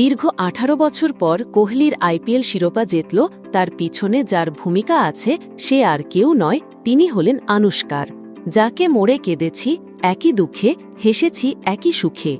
দীর্ঘ আঠারো বছর পর কোহলির আইপিএল শিরোপা জিতল, তার পিছনে যার ভূমিকা আছে, সে আর কেউ নয়, তিনি হলেন আনুষ্কার। যাকে মোড়ে কেঁদেছি, একই দুঃখে, হেসেছি একই সুখে।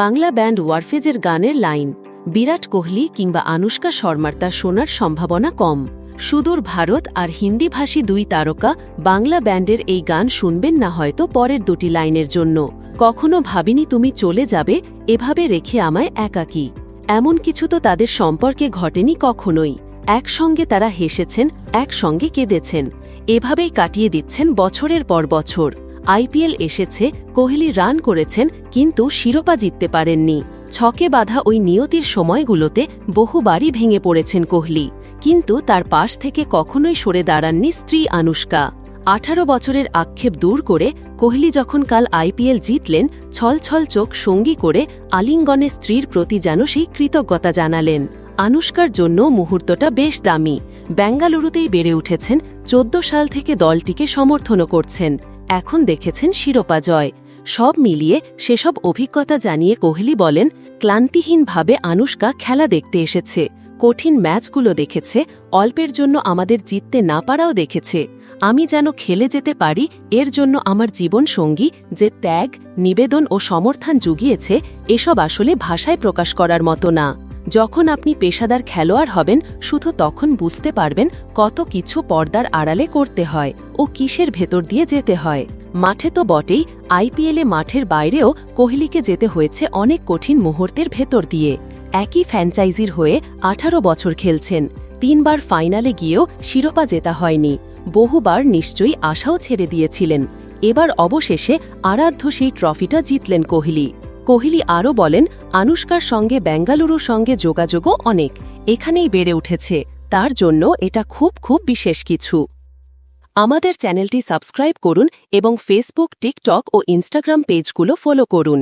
বাংলা ব্যান্ড ওয়ারফেজের গানের লাইন, বিরাট কোহলি কিংবা আনুষ্কা শর্মার তা শোনার সম্ভাবনা কম। সুদূর ভারত আর হিন্দিভাষী দুই তারকা বাংলা ব্যান্ডের এই গান শুনবেন না হয়তো পরের দুটি লাইনের জন্য। কখনো ভাবিনি তুমি চলে যাবে, এভাবে রেখে আমায় একাকী। এমন কিছু তো তাদের সম্পর্কে ঘটেনি কখনোই। একসঙ্গে তারা হেসেছেন, একসঙ্গে কেঁদেছেন। এভাবেই কাটিয়ে দিচ্ছেন বছরের পর বছর। আইপিএল এসেছে, কোহলি রান করেছেন, কিন্তু শিরোপা জিততে পারেননি। ছকে বাঁধা ওই নিয়তির সময়গুলোতে বহুবারই ভেঙে পড়েছেন কোহলি। কিন্তু তার পাশ থেকে কখনোই সরে দাঁড়াননি স্ত্রী আনুষ্কা। আঠারো বছরের আক্ষেপ দূর করে কোহলি যখন কাল আইপিএল জিতলেন, ছলছল চোখ সঙ্গী করে আলিঙ্গনে স্ত্রীর প্রতি যেন সেই কৃতজ্ঞতা জানালেন। আনুষ্কার জন্য মুহূর্তটা বেশ দামি। বেঙ্গালুরুতেই বেড়ে উঠেছেন, চোদ্দ সাল থেকে দলটিকে সমর্থনও করছেন। এখন দেখেছেন শিরোপা জয়। সব মিলিয়ে সেসব অভিজ্ঞতা জানিয়ে কোহলি বলেন, ক্লান্তিহীনভাবে আনুষ্কা খেলা দেখতে এসেছে। কঠিন ম্যাচগুলো দেখেছে, অল্পের জন্য আমাদের জিততে না পারাও দেখেছে। আমি যেন খেলে যেতে পারি, এর জন্য আমার জীবন সঙ্গী যে ত্যাগ, নিবেদন ও সমর্থন জুগিয়েছে, এসব আসলে ভাষায় প্রকাশ করার মতো না। যখন আপনি পেশাদার খেলোয়াড় হবেন, শুধু তখন বুঝতে পারবেন কত কিছু পর্দার আড়ালে করতে হয় ও কিসের ভেতর দিয়ে যেতে হয়। মাঠে তো বটেই, আইপিএলে মাঠের বাইরেও কোহলিকে যেতে হয়েছে অনেক কঠিন মুহূর্তের ভেতর দিয়ে। একই ফ্র্যাঞ্চাইজির হয়ে আঠারো বছর খেলছেন। তিনবার ফাইনালে গিয়েও শিরোপা জেতা হয়নি। বহুবার নিশ্চয়ই আশাও ছেড়ে দিয়েছিলেন। এবার অবশেষে আরাধ্য সেই ট্রফিটা জিতলেন কোহলি। কোহলি আরও বলেন, আনুষ্কার সঙ্গে বেঙ্গালুরুর সঙ্গে যোগাযোগও অনেক। এখানেই বেড়ে উঠেছে। তার জন্য এটা খুব খুব বিশেষ কিছু। আমাদের চ্যানেলটি সাবস্ক্রাইব করুন এবং ফেসবুক, টিকটক ও ইনস্টাগ্রাম পেজগুলো ফলো করুন।